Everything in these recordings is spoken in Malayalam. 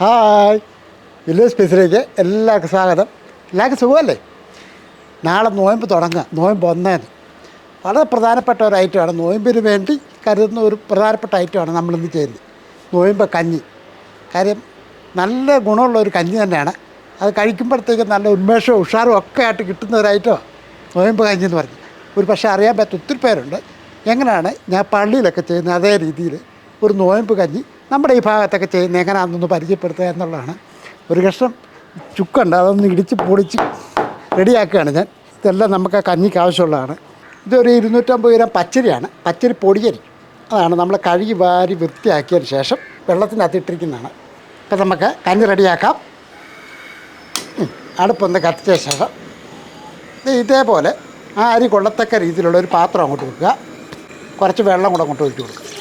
ഹായ്. വില്ലേജ് സ്പേസിലേക്ക് എല്ലാവർക്കും സ്വാഗതം. എല്ലാവർക്കും സുഖമല്ലേ? നാളെ നോയമ്പ് തുടങ്ങുക നോയമ്പ് ഒന്നേന്ന്. വളരെ പ്രധാനപ്പെട്ട ഒരു ഐറ്റമാണ് നോയമ്പിന് വേണ്ടി കരുതുന്ന ഒരു പ്രധാനപ്പെട്ട ഐറ്റമാണ് നമ്മളിന്ന് ചെയ്യുന്നത്. നോയമ്പ് കഞ്ഞി. കാര്യം നല്ല ഗുണമുള്ള ഒരു കഞ്ഞി തന്നെയാണ്. അത് കഴിക്കുമ്പോഴത്തേക്കും നല്ല ഉന്മേഷവും ഉഷാറും ഒക്കെ ആയിട്ട് കിട്ടുന്ന ഒരു ഐറ്റമാണ് നോയമ്പ് കഞ്ഞി എന്ന് പറഞ്ഞു ഒരു പക്ഷേ അറിയാൻ പറ്റും ഒത്തിരി പേരുണ്ട്. എങ്ങനെയാണ് ഞാൻ പള്ളിയിലൊക്കെ ചെയ്യുന്ന അതേ രീതിയിൽ ഒരു നോയമ്പ് കഞ്ഞി നമ്മുടെ ഈ ഭാഗത്തൊക്കെ ചെയ്യുന്ന എങ്ങനെയാണെന്നൊന്ന് പരിചയപ്പെടുത്തുക എന്നുള്ളതാണ്. ഒരു കഷ്ണം ചുക്കുണ്ട് അതൊന്ന് ഇടിച്ച് പൊടിച്ച് റെഡിയാക്കുകയാണ് ഞാൻ. ഇതെല്ലാം നമുക്ക് കഞ്ഞിക്ക് ആവശ്യമുള്ളതാണ്. ഇതൊരു ഇരുന്നൂറ്റമ്പത് ഗ്രാം പച്ചരിയാണ്. പച്ചരി പൊടിയരി അതാണ് നമ്മൾ കഴുകി വാരി വൃത്തിയാക്കിയതിന് ശേഷം വെള്ളത്തിനകത്ത് ഇട്ടിരിക്കുന്നതാണ്. അപ്പം നമുക്ക് കഞ്ഞി റെഡിയാക്കാം. അടുപ്പൊന്ന് കത്തിച്ച ശേഷം ഇതേപോലെ ആ അരി കൊള്ളത്തക്ക രീതിയിലുള്ള ഒരു പാത്രം അങ്ങോട്ട് വെക്കുക. കുറച്ച് വെള്ളം കൂടെ അങ്ങോട്ട് ഒഴിച്ചു കൊടുക്കുക.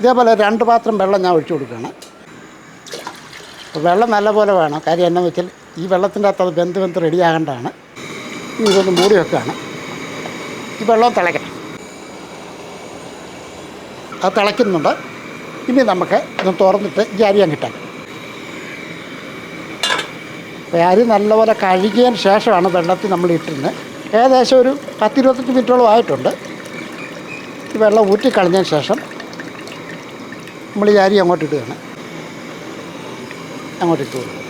ഇതേപോലെ രണ്ട് പാത്രം വെള്ളം ഞാൻ ഒഴിച്ചു കൊടുക്കുകയാണ്. വെള്ളം നല്ലപോലെ വേണം. കാര്യം എന്നാ വെച്ചാൽ ഈ വെള്ളത്തിന്റെ അകത്ത് അത് ബന്ധ് വെന്ത് റെഡിയാകേണ്ടതാണ് ഇനി ഇതൊന്ന് മൂടി വെക്കുകയാണ്. ഈ വെള്ളം തിളയ്ക്കണം. അത് തിളയ്ക്കുന്നുണ്ട്. ഇനി നമുക്ക് ഇത് തുറന്നിട്ട് ഈ അരി അങ്ങ് ഇട്ടാൽ അപ്പോൾ അരി നല്ലപോലെ കഴുകിയതിന് ശേഷമാണ് വെള്ളത്തിൽ നമ്മൾ ഇട്ടിരുന്നത്. ഏകദേശം ഒരു പത്തിരുപത്തഞ്ച് മിനിറ്റോളം ആയിട്ടുണ്ട്. ഈ വെള്ളം ഊറ്റിക്കളഞ്ഞതിന് ശേഷം നമ്മൾ ഈ അരി അങ്ങോട്ട് ഇടുകയാണ്. അങ്ങോട്ട് ഇട്ട്. കൊടുക്കും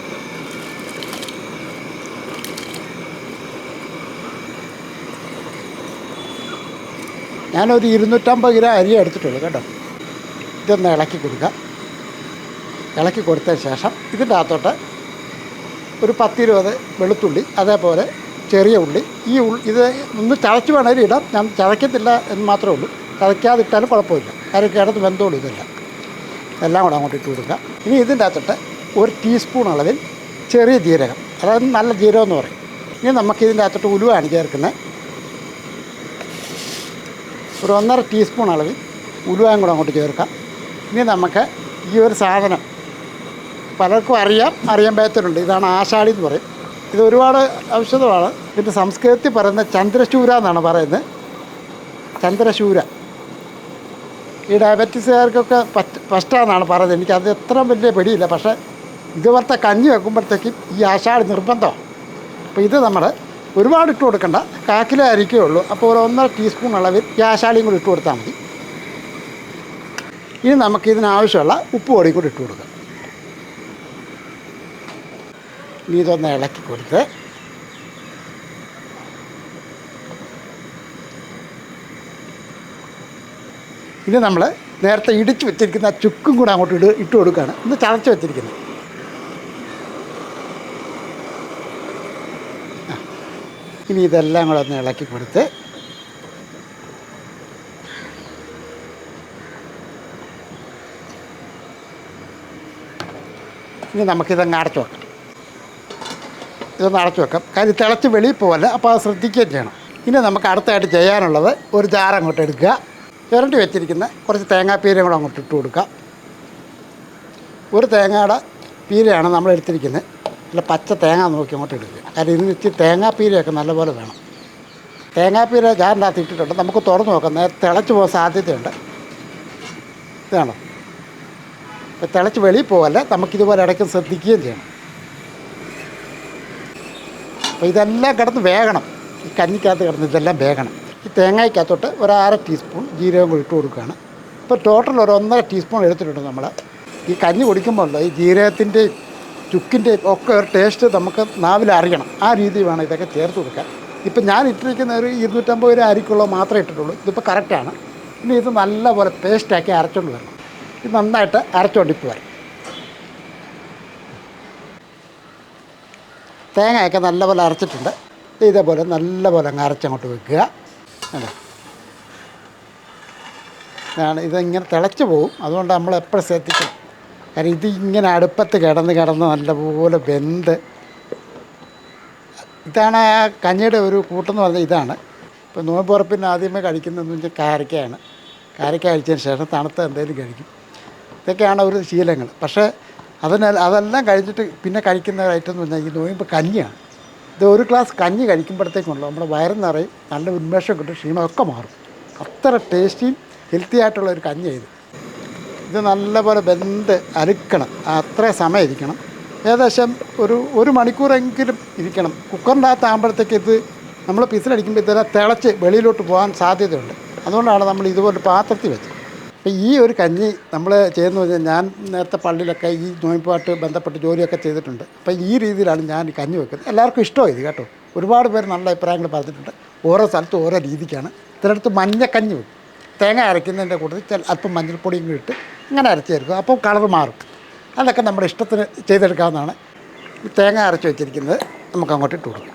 ഞാനൊരു ഇരുന്നൂറ്റമ്പത് ഗ്രാം അരി എടുത്തിട്ടുള്ളൂ കേട്ടോ. ഇതൊന്ന് ഇളക്കി കൊടുക്കുക ഇളക്കി കൊടുത്തതിന് ശേഷം ഇതിന്റെ അകത്തോട്ട് ഒരു പത്തിരുപത് വെളുത്തുള്ളി അതേപോലെ ചെറിയ ഉള്ളി. ഈ ഉള്ളി ഇത് ഒന്ന് ചതച്ച് വേണമെങ്കിൽ ഇടാം. ഞാൻ ചതയ്ക്കത്തില്ല എന്ന് മാത്രമേ ഉള്ളൂ. ചതയ്ക്കാതിട്ടാലും കുഴപ്പമില്ല. കാര്യം കിടന്ന് വെന്തോളൂ ഇതെല്ലാം. എല്ലാം കൂടെ അങ്ങോട്ട് ഇട്ട് കൊടുക്കുക. ഇനി ഇതിന്റെ അകത്തോട്ട് ഒരു ടീസ്പൂൺ അളവിൽ ചെറിയ ജീരകം. അതായത് നല്ല ജീരകം എന്ന് പറയും. ഇനി നമുക്ക് ഇതിന്റെ അകത്തോട്ട് ഉലുവയാണ് ചേർക്കുന്നത്. ഒരു ഒന്നര ടീസ്പൂൺ അളവിൽ ഉലുവയും കൂടെ അങ്ങോട്ട് ചേർക്കാം. ഇനി നമുക്ക് ഈ ഒരു സാധനം പലർക്കും അറിയാം അറിയാൻ പറ്റത്തിലുണ്ട് ഇതാണ് ആഷാടി എന്ന് പറയും. ഇത് ഒരുപാട് ഔഷധമാണ്. ഇതിന്റെ സംസ്കൃതത്തിൽ പറയുന്ന ചന്ദ്രശൂര എന്നാണ് പറയുന്നത്. ചന്ദ്രശൂര. ഈ ഡയബറ്റീസുകാർക്കൊക്കെ പറ്റ പറ്റാന്നാണ് പറയുന്നത്. അത് എത്ര വലിയ പിടിയില്ല. പക്ഷേ ഇതുപോലത്തെ കഞ്ഞി വെക്കുമ്പോഴത്തേക്കും ഈ ആഷാഢി നിർബന്ധം. അപ്പോൾ ഇത് നമ്മൾ ഒരുപാട് ഇട്ട് കൊടുക്കണ്ട. കാക്കിലേ അരിക്കേ ഉള്ളൂ അപ്പോൾ ഒരു ഒന്നര ടീസ്പൂൺ അളവിൽ ഈ ആശാളിയും കൂടി ഇട്ട് കൊടുത്താൽ മതി. ഇനി നമുക്ക് ഇതിനാവശ്യമുള്ള ഉപ്പ് പൊടിയും കൂടി ഇട്ട് കൊടുക്കാം. ഇനി ഇതൊന്ന് ഇളക്കി കൊടുത്ത് ഇനി നമ്മൾ നേരത്തെ ഇടിച്ച് വെച്ചിരിക്കുന്ന ചുക്കും കൂടെ അങ്ങോട്ട് ഇട്ട് ഇട്ട് കൊടുക്കുകയാണ്. ഇന്ന് ചതച്ച് വെച്ചിരിക്കുന്നത്. ഇനി ഇതെല്ലാം കൂടെ ഒന്ന് ഇളക്കി കൊടുത്ത് ഇനി നമുക്കിതങ്ങ് അടച്ചു വെക്കാം. ഇതൊന്ന് അടച്ചു വെക്കാം. കാര്യം തിളച്ച് വെളിയിൽ പോകല്ല അപ്പോൾ അത് ശ്രദ്ധിക്കുകയും ചെയ്യണം. ഇനി നമുക്ക് അടുത്തായിട്ട് ചെയ്യാനുള്ളത് ഒരു ജാർ അങ്ങോട്ട് എടുക്കുക. ചിരണ്ടി വെച്ചിരിക്കുന്ന കുറച്ച് തേങ്ങാപ്പീരയും കൂടെ അങ്ങോട്ട് ഇട്ട് കൊടുക്കുക ഒരു തേങ്ങയുടെ പീരയാണ് നമ്മൾ എടുത്തിരിക്കുന്നത്. അല്ല പച്ച തേങ്ങ നോക്കി അങ്ങോട്ട് എടുക്കുക കാര്യം ഇതിന് ഇച്ചിരി തേങ്ങാപ്പീരയൊക്കെ നല്ലപോലെ വേണം. തേങ്ങാപ്പീര ജാറിനകത്ത് ഇട്ടിട്ടുണ്ട്. നമുക്ക് തുറന്ന് നോക്കാം. നേരെ തിളച്ച് പോകാൻ സാധ്യതയുണ്ട്. ഇതാണോ? ഇപ്പം തിളച്ച് വെളിയിൽ പോകല്ല നമുക്കിതുപോലെ ഇടയ്ക്ക് ശ്രദ്ധിക്കുകയും ചെയ്യണം. അപ്പോൾ ഇതെല്ലാം കിടന്ന് വേകണം. ഈ കഞ്ഞിക്കകത്ത് കിടന്ന് ഇതെല്ലാം വേകണം. ഈ തേങ്ങയ്ക്കകത്തോട്ട് ഒരു അര ടീസ്പൂൺ ജീരകം കൂടി ഇട്ട് കൊടുക്കുകയാണ്. ഇപ്പോൾ ടോട്ടൽ ഒരു ഒന്നര ടീസ്പൂൺ എടുത്തിട്ടുണ്ട് നമ്മൾ ഈ കഞ്ഞി കുടിക്കുമ്പോൾ ഈ ജീരകത്തിന്റെയും ചുക്കിന്റെയും ഒക്കെ ഒരു ടേസ്റ്റ് നമുക്ക് നാവിൽ അറിയണം. ആ രീതിയിൽ വേണം ഇതൊക്കെ ചേർത്ത് കൊടുക്കാൻ. ഇപ്പം ഞാൻ ഇട്ടിരിക്കുന്ന ഒരു ഇരുന്നൂറ്റമ്പത് രൂപ അരിക്കുള്ള മാത്രമേ ഇട്ടിട്ടുള്ളൂ. ഇതിപ്പോൾ കറക്റ്റാണ് ഇനി ഇത് നല്ലപോലെ പേസ്റ്റാക്കി അരച്ചുകൊണ്ട് വരണം. ഇത് നന്നായിട്ട് അരച്ചുകൊണ്ടിപ്പ് വരും. തേങ്ങയൊക്കെ നല്ലപോലെ അരച്ചിട്ടുണ്ട്. ഇതേപോലെ നല്ലപോലെ അങ്ങ് അരച്ചങ്ങോട്ട് വെക്കുക. അല്ലേ ഇതാണ് ഇതിങ്ങനെ തിളച്ച് പോകും അതുകൊണ്ട് നമ്മൾ എപ്പോഴും ശ്രദ്ധിക്കണം. കാരണം ഇത് ഇങ്ങനെ അടുപ്പത്ത് കിടന്ന് കിടന്ന് നല്ലപോലെ വെന്ത് ഇതാണ് ആ കഞ്ഞിയുടെ ഒരു കൂട്ടെന്ന് പറഞ്ഞാൽ ഇതാണ്. ഇപ്പോൾ നോമ്പുറപ്പിന് ആദ്യമേ കഴിക്കുന്നതെന്ന് വെച്ചാൽ കാരക്കയാണ്. കാരക്ക കഴിച്ചതിന് ശേഷം തണുത്ത എന്തെങ്കിലും കഴിക്കും. ഇതൊക്കെയാണ് ഒരു ശീലങ്ങൾ. പക്ഷേ അതിനാൽ അതെല്ലാം കഴിച്ചിട്ട് പിന്നെ കഴിക്കുന്ന ഐറ്റം എന്ന് പറഞ്ഞാൽ ഈ നോയമ്പ് കഞ്ഞിയാണ്. ഇത് ഒരു ഗ്ലാസ് കഞ്ഞി കഴിക്കുമ്പോഴത്തേക്കുണ്ടല്ലോ നമ്മുടെ വയറും നിറയും നല്ല ഉന്മേഷം കിട്ടും ക്ഷീണമൊക്കെ മാറും. അത്ര ടേസ്റ്റിയും ഹെൽത്തി ആയിട്ടുള്ള ഒരു കഞ്ഞി ഇത് ഇത് നല്ലപോലെ വെന്ത് അരുക്കണം. അത്ര സമയം ഇരിക്കണം ഏകദേശം ഒരു ഒരു മണിക്കൂറെങ്കിലും ഇരിക്കണം. കുക്കറിന്റെ അകത്താകുമ്പോഴത്തേക്ക് ഇത് നമ്മൾ പിസിലടിക്കുമ്പോൾ ഇതെല്ലാം തിളച്ച് വെളിയിലോട്ട് പോകാൻ സാധ്യതയുണ്ട്. അതുകൊണ്ടാണ് നമ്മൾ ഇതുപോലെ പാത്രത്തിൽ വെച്ചത്. അപ്പോൾ ഈ ഒരു കഞ്ഞി നമ്മൾ ചെയ്യുന്നത് പറഞ്ഞാൽ ഞാൻ നേരത്തെ പള്ളിയിലൊക്കെ ഈ നോയമ്പുമായിട്ട് ബന്ധപ്പെട്ട് ജോലിയൊക്കെ ചെയ്തിട്ടുണ്ട്. അപ്പോൾ ഈ രീതിയിലാണ് ഞാൻ കഞ്ഞി വെക്കുന്നത്. എല്ലാവർക്കും ഇഷ്ടമായി ഇത് കേട്ടോ. ഒരുപാട് പേര് നല്ല അഭിപ്രായങ്ങൾ പറഞ്ഞിട്ടുണ്ട്. ഓരോ സ്ഥലത്തും ഓരോ രീതിക്കാണ്. മഞ്ഞ മഞ്ഞക്കഞ്ഞി വെക്കും. തേങ്ങ അരയ്ക്കുന്നതിന്റെ കൂട്ടത്തിൽ ചില അല്പം മഞ്ഞൾപ്പൊടിയും ഇട്ട് ഇങ്ങനെ അരച്ച് ചേർക്കും അപ്പോൾ കളർ മാറും. അതൊക്കെ നമ്മുടെ ഇഷ്ടത്തിന് ചെയ്തെടുക്കാവുന്നതാണ്. തേങ്ങ അരച്ച് വെച്ചിരിക്കുന്നത് നമുക്ക് അങ്ങോട്ട് ഇട്ട് കൊടുക്കും.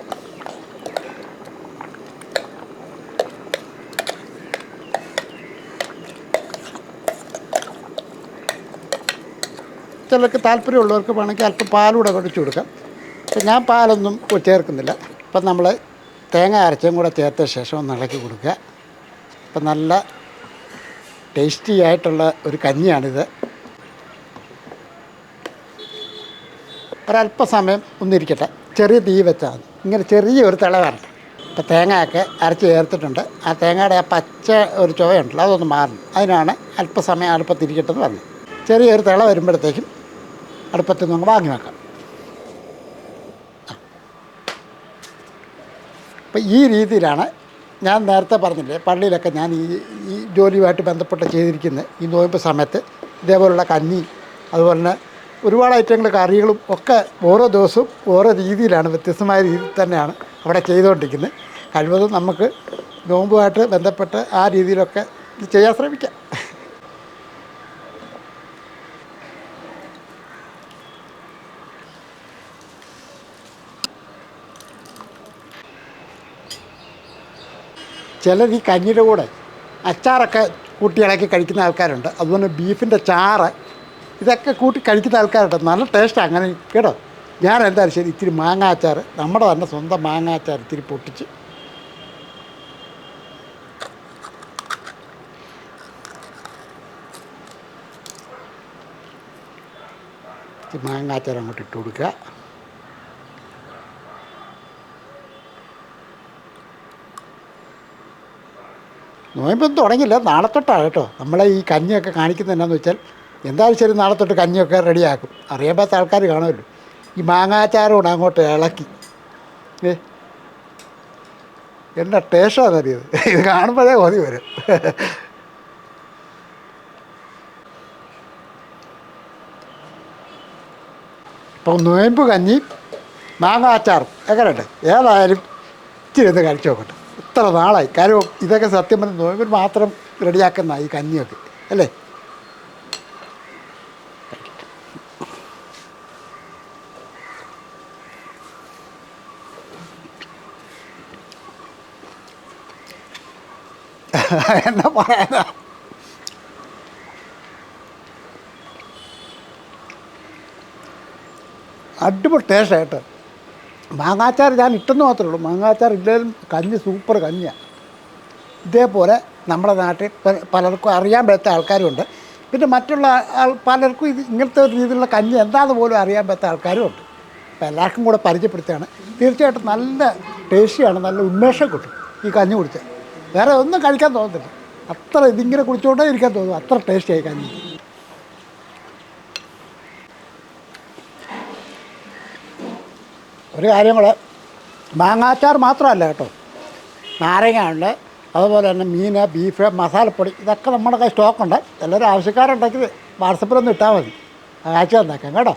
ചിലർക്ക് താല്പര്യമുള്ളവർക്ക് വേണമെങ്കിൽ അല്പം പാലൂടെ ഒഴിച്ചു കൊടുക്കാം. പക്ഷെ ഞാൻ പാലൊന്നും ചേർക്കുന്നില്ല. അപ്പം നമ്മൾ തേങ്ങ അരച്ചും കൂടെ ചേർത്ത ശേഷം ഒന്ന് ഇളക്കി കൊടുക്കുക. അപ്പം നല്ല ടേസ്റ്റി ആയിട്ടുള്ള ഒരു കഞ്ഞിയാണിത്. ഒരല്പസമയം ഒന്നിരിക്കട്ടെ. ചെറിയ തീ വെച്ചാൽ മതി. ഇങ്ങനെ ചെറിയ ഒരു തിള വരണം ഇപ്പം തേങ്ങയൊക്കെ അരച്ച് ചേർത്തിട്ടുണ്ട്. ആ തേങ്ങയുടെ ആ പച്ച ഒരു ചുവയുണ്ടല്ലോ അതൊന്ന് മാറണം. അതിനാണ് അല്പസമയം അടുപ്പത്തിരിക്കട്ടെന്ന് പറഞ്ഞത്. ചെറിയൊരു തിള വരുമ്പോഴത്തേക്കും അടുപ്പത്ത് നിന്ന് വാങ്ങി വെക്കാം. അപ്പം ഈ രീതിയിലാണ് ഞാൻ നേരത്തെ പറഞ്ഞില്ലേ പള്ളിയിലൊക്കെ ഞാൻ ഈ ഈ ജോലിയുമായിട്ട് ബന്ധപ്പെട്ട് ചെയ്തിരിക്കുന്ന ഈ നോയമ്പ് സമയത്ത് ഇതേപോലുള്ള കഞ്ഞി അതുപോലെ തന്നെ ഒരുപാട് ഐറ്റങ്ങൾ കറികളും ഒക്കെ ഓരോ ദിവസവും ഓരോ രീതിയിലാണ് വ്യത്യസ്തമായ രീതിയിൽ തന്നെയാണ് അവിടെ ചെയ്തുകൊണ്ടിരിക്കുന്നത്. കഴിവതും നമുക്ക് നോമ്പുമായിട്ട് ബന്ധപ്പെട്ട് ആ രീതിയിലൊക്കെ ചെയ്യാൻ ശ്രമിക്കാം. ചിലർ ഈ കഞ്ഞിയുടെ കൂടെ അച്ചാറൊക്കെ കൂട്ടി ഇളക്കി കഴിക്കുന്ന ആൾക്കാരുണ്ട്. അതുപോലെ ബീഫിന്റെ ചാറ് ഇതൊക്കെ കൂട്ടി കഴിക്കുന്ന ആൾക്കാരുണ്ട്. നല്ല ടേസ്റ്റ് അങ്ങനെ കേട്ടോ. ഞാൻ എന്തായാലും ശരി ഇത്തിരി മാങ്ങ അച്ചാർ നമ്മുടെ തന്നെ സ്വന്തം മാങ്ങ അച്ചാർ ഇത്തിരി പൊട്ടിച്ച്. മാങ്ങാച്ചാർ അങ്ങോട്ട് ഇട്ട് കൊടുക്കുക. നോയമ്പൊന്നും തുടങ്ങില്ല നാളെ തൊട്ടാണ് കേട്ടോ. നമ്മളെ ഈ കഞ്ഞിയൊക്കെ കാണിക്കുന്നത് എന്നാന്ന് വെച്ചാൽ എന്തായാലും ശരി നാളെ തൊട്ട് കഞ്ഞിയൊക്കെ റെഡിയാക്കും. അറിയാൻ പാത്ത ആൾക്കാർ കാണുമല്ലോ. ഈ മാങ്ങാച്ചാരം കൂടെ അങ്ങോട്ട് ഇളക്കി. ഏ? എന്നാ ടേസ്റ്റാണെന്നറിയത് ഇത് കാണുമ്പോഴേ ഓതി വരും. ഇപ്പോൾ നോയമ്പ് കഞ്ഞി മാങ്ങാച്ചാറും എങ്ങനെയുണ്ട്? ഏതായാലും ഇച്ചിരി ഒന്ന് കഴിച്ചു നോക്കട്ടെ. ഇത്ര നാളായി? കാര്യം ഇതൊക്കെ സത്യം പറഞ്ഞ് നോയമ്പിൽ മാത്രം റെഡിയാക്കുന്ന ഈ കഞ്ഞിയൊക്കെ. അല്ലേ? എന്നാ പറയാനാ? അടിപൊളി ടേസ്റ്റ് കേട്ടോ. മാങ്ങാച്ചാർ ഞാൻ ഇട്ടെന്ന് മാത്രമേ ഉള്ളൂ. മാങ്ങാച്ചാർ ഇല്ലെങ്കിലും കഞ്ഞി സൂപ്പർ കഞ്ഞിയാണ് ഇതേപോലെ നമ്മുടെ നാട്ടിൽ പലർക്കും അറിയാൻ പറ്റാത്ത ആൾക്കാരുമുണ്ട് പിന്നെ മറ്റുള്ള ആൾ പലർക്കും ഇത് ഇങ്ങനത്തെ ഒരു രീതിയിലുള്ള കഞ്ഞി എന്താണെന്ന് പോലും അറിയാൻ പറ്റാത്ത ആൾക്കാരും ഉണ്ട്. അപ്പോൾ എല്ലാവർക്കും കൂടെ പരിചയപ്പെടുത്തുകയാണ്. തീർച്ചയായിട്ടും നല്ല ടേസ്റ്റിയാണ് നല്ല ഉന്മേഷം കിട്ടും ഈ കഞ്ഞി കുടിച്ചാൽ. വേറെ ഒന്നും കഴിക്കാൻ തോന്നത്തില്ല. അത്ര ഇതിങ്ങനെ കുടിച്ചുകൊണ്ടേ ഇരിക്കാൻ തോന്നും. അത്ര ടേസ്റ്റിയായി കഞ്ഞി. ഒരു കാര്യം കൂടെ. മാങ്ങാച്ചാർ മാത്രമല്ല കേട്ടോ. നാരങ്ങ ഉണ്ട് അതുപോലെ തന്നെ മീൻ ബീഫ് മസാലപ്പൊടി ഇതൊക്കെ നമ്മുടെ കയ്യിൽ സ്റ്റോക്കുണ്ട് എല്ലാവരും ആവശ്യക്കാരുണ്ടെങ്കിൽ വാട്സപ്പിലൊന്ന് ഇട്ടാൽ മതി. അയച്ചു തന്നേക്കാം കേട്ടോ.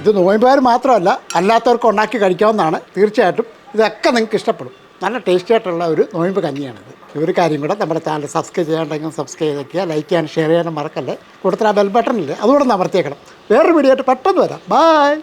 ഇത് നോയമ്പുകാർ മാത്രമല്ല അല്ലാത്തവർക്ക് ഉണ്ടാക്കി കഴിക്കാവുന്നതാണ്. തീർച്ചയായിട്ടും ഇതൊക്കെ നിങ്ങൾക്ക് ഇഷ്ടപ്പെടും. നല്ല ടേസ്റ്റി ആയിട്ടുള്ള ഒരു നോയമ്പ് കഞ്ഞിയാണിത്. ഒരു കാര്യം കൂടെ നമ്മുടെ ചാനൽ സബ്സ്ക്രൈബ് ചെയ്യാണ്ടെങ്കിൽ സബ്സ്ക്രൈബ് ചെയ്തേക്കുക ലൈക്ക് ചെയ്യാനും ഷെയർ ചെയ്യാനും മറക്കല്ലേ? കൂടുതൽ ആ ബെൽ ബട്ടണില്ലേ അതുകൂടെ ഒന്ന് അമർത്തിയേക്കണം. വേറൊരു വീഡിയോ ആയിട്ട് പെട്ടെന്ന് വരാം. ബായ്